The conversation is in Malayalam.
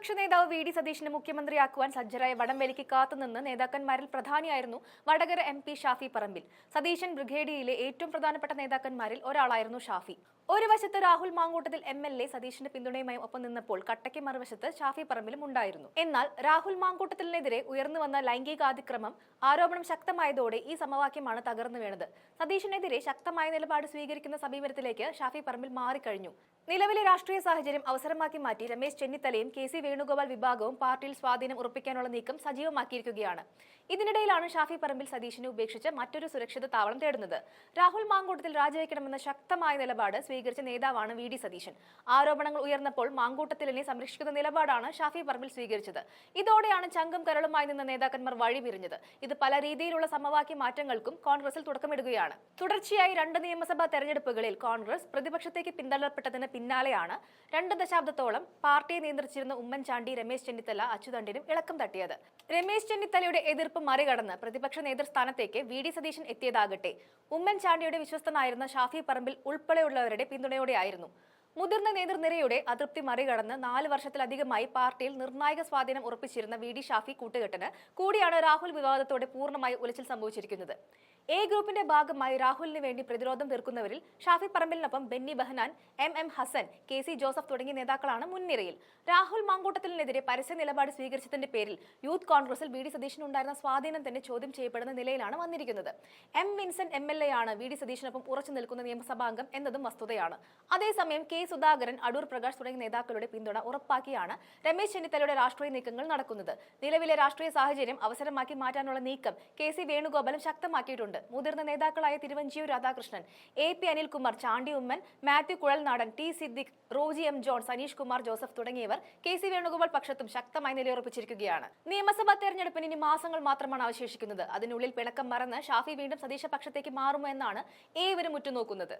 പ്രതിപക്ഷ നേതാവ് വി ഡി സതീശിനെ മുഖ്യമന്ത്രിയാക്കുവാൻ സജ്ജരായ വടംവലിക്ക് കാത്തുനിന്ന് നേതാക്കന്മാരിൽ പ്രധാനിയായിരുന്നു വടകര എം പി ഷാഫി പറമ്പിൽ. സതീശൻ ബ്രിഗേഡിയിലെ ഏറ്റവും പ്രധാനപ്പെട്ട നേതാക്കന്മാരിൽ ഒരാളായിരുന്നു ഷാഫി. ഒരു വശത്ത് Rahul Mankoottathil M L A സതീഷിന്റെ പിന്തുണയുമായി ഒപ്പം നിന്നപ്പോൾ കട്ടയ്ക്ക് മറുവശത്ത് ഷാഫി പറമ്പിലും ഉണ്ടായിരുന്നു. എന്നാൽ രാഹുൽ മാങ്കൂട്ടത്തിനെതിരെ ഉയർന്നു വന്ന ലൈംഗികാതിക്രമം ആരോപണം ശക്തമായതോടെ ഈ സമവാക്യമാണ് തകർന്നു വീണത്. സതീഷിനെതിരെ ശക്തമായ നിലപാട് സ്വീകരിക്കുന്ന സമീപനത്തിലേക്ക് ഷാഫി പറമ്പിൽ മാറിക്കഴിഞ്ഞു. നിലവിലെ രാഷ്ട്രീയ സാഹചര്യം അവസരമാക്കി മാറ്റി രമേശ് ചെന്നിത്തലയും കെ സി വേണുഗോപാൽ വിഭാഗവും പാർട്ടിയിൽ സ്വാധീനം ഉറപ്പിക്കാനുള്ള നീക്കം സജീവമാക്കിയിരിക്കുകയാണ്. ഇതിനിടയിലാണ് ഷാഫി പറമ്പിൽ സതീഷിനെ ഉപേക്ഷിച്ച് മറ്റൊരു സുരക്ഷിത താവളം തേടുന്നത്. രാഹുൽ മാങ്കൂട്ടത്തിൽ രാജിവെക്കണമെന്ന ശക്തമായ നിലപാട് സ്വീകരിച്ച നേതാവാണ് വി ഡി സതീശൻ. ആരോപണങ്ങൾ ഉയർന്നപ്പോൾ മാങ്കൂട്ടത്തിലിനെ സംരക്ഷിക്കുന്ന നിലപാടാണ് ഷാഫി പറമ്പിൽ സ്വീകരിച്ചത്. ഇതോടെയാണ് ചങ്കം കരളുമായി നിന്ന നേതാക്കന്മാർ വഴിപിരിഞ്ഞത്. ഇത് പല രീതിയിലുള്ള സമവാക്യ മാറ്റങ്ങൾക്കും കോൺഗ്രസിൽ തുടക്കമിടുകയാണ്. തുടർച്ചയായി രണ്ട് നിയമസഭാ തെരഞ്ഞെടുപ്പുകളിൽ കോൺഗ്രസ് പ്രതിപക്ഷത്തേക്ക് പിന്തള്ളപ്പെട്ടതിന് പിന്നാലെയാണ് രണ്ട് ദശാബ്ദത്തോളം പാർട്ടിയെ നിയന്ത്രിച്ചിരുന്ന ഉമ്മൻചാണ്ടി രമേശ് ചെന്നിത്തല അച്യുതണ്ടിനും ഇളക്കം തട്ടിയത്. രമേശ് ചെന്നിത്തലയുടെ എതിർപ്പ് മറികടന്ന് പ്രതിപക്ഷ നേതൃസ്ഥാനത്തേക്ക് വി ഡി സതീശൻ എത്തിയതാകട്ടെ. ഉമ്മൻചാണ്ടിയുടെ വിശ്വസ്തനായിരുന്ന ഷാഫി പറമ്പിൽ ഉൾപ്പെടെയുള്ളവരുടെ പിന്തുണയോടെയായിരുന്നു. മുതിർന്ന നേതൃനിരയുടെ അതൃപ്തി മറികടന്ന് നാല് വർഷത്തിലധികമായി പാർട്ടിയിൽ നിർണായക സ്വാധീനം ഉറപ്പിച്ചിരുന്ന വി ഡി ഷാഫി കൂട്ടുകെട്ടിന് കൂടിയാണ് രാഹുൽ വിവാദത്തോടെ പൂർണമായി ഉലച്ചിൽ സംഭവിച്ചിരിക്കുന്നത്. എ ഗ്രൂപ്പിന്റെ ഭാഗമായി രാഹുലിന് വേണ്ടി പ്രതിരോധം തീർക്കുന്നവരിൽ Shafi പറമ്പിലിനൊപ്പം Benny Behanan M M Hassan K C Joseph തുടങ്ങിയ നേതാക്കളാണ് മുൻനിരയിൽ. രാഹുൽ മാങ്കൂട്ടത്തിനെതിരെ പരസ്യ നിലപാട് സ്വീകരിച്ചതിന്റെ പേരിൽ യൂത്ത് കോൺഗ്രസിൽ വി ഡി സതീശനുണ്ടായിരുന്ന സ്വാധീനം തന്നെ ചോദ്യം ചെയ്യപ്പെടുന്ന നിലയിലാണ് വന്നിരിക്കുന്നത്. M Vincent M L A ആണ് വി ഡി സതീശനൊപ്പം ഉറച്ചു നിൽക്കുന്ന നിയമസഭാംഗം എന്നതും വസ്തുതയാണ്. അതേസമയം കെ സുധാകരൻ അടൂർ പ്രകാശ് തുടങ്ങിയ നേതാക്കളുടെ പിന്തുണ ഉറപ്പാക്കിയാണ് രമേശ് ചെന്നിത്തലയുടെ രാഷ്ട്രീയ നീക്കങ്ങൾ നടക്കുന്നത്. നിലവിലെ രാഷ്ട്രീയ സാഹചര്യം അവസരമാക്കി മാറ്റാനുള്ള നീക്കം കെ സി വേണുഗോപാലും ശക്തമാക്കിയിട്ടുണ്ട്. മുതിർന്ന നേതാക്കളായ Thiruvanchoor Radhakrishnan A P Anilkumar Chandy Oommen Mathew Kuzhalnadan T Siddique Roji M John Saneesh Kumar Joseph തുടങ്ങിയവർ കെ സി വേണുഗോപാൽ പക്ഷത്തും ശക്തമായി നിലയുറപ്പിച്ചിരിക്കുകയാണ്. നിയമസഭാ തെരഞ്ഞെടുപ്പിന് ഇനി മാസങ്ങൾ മാത്രമാണ് അവശേഷിക്കുന്നത്. അതിനുള്ളിൽ പിണക്കം മറന്ന് ഷാഫി വീണ്ടും സതീശ പക്ഷത്തേക്ക് മാറുമോ എന്നാണ് ഏവരും ഉറ്റുനോക്കുന്നത്.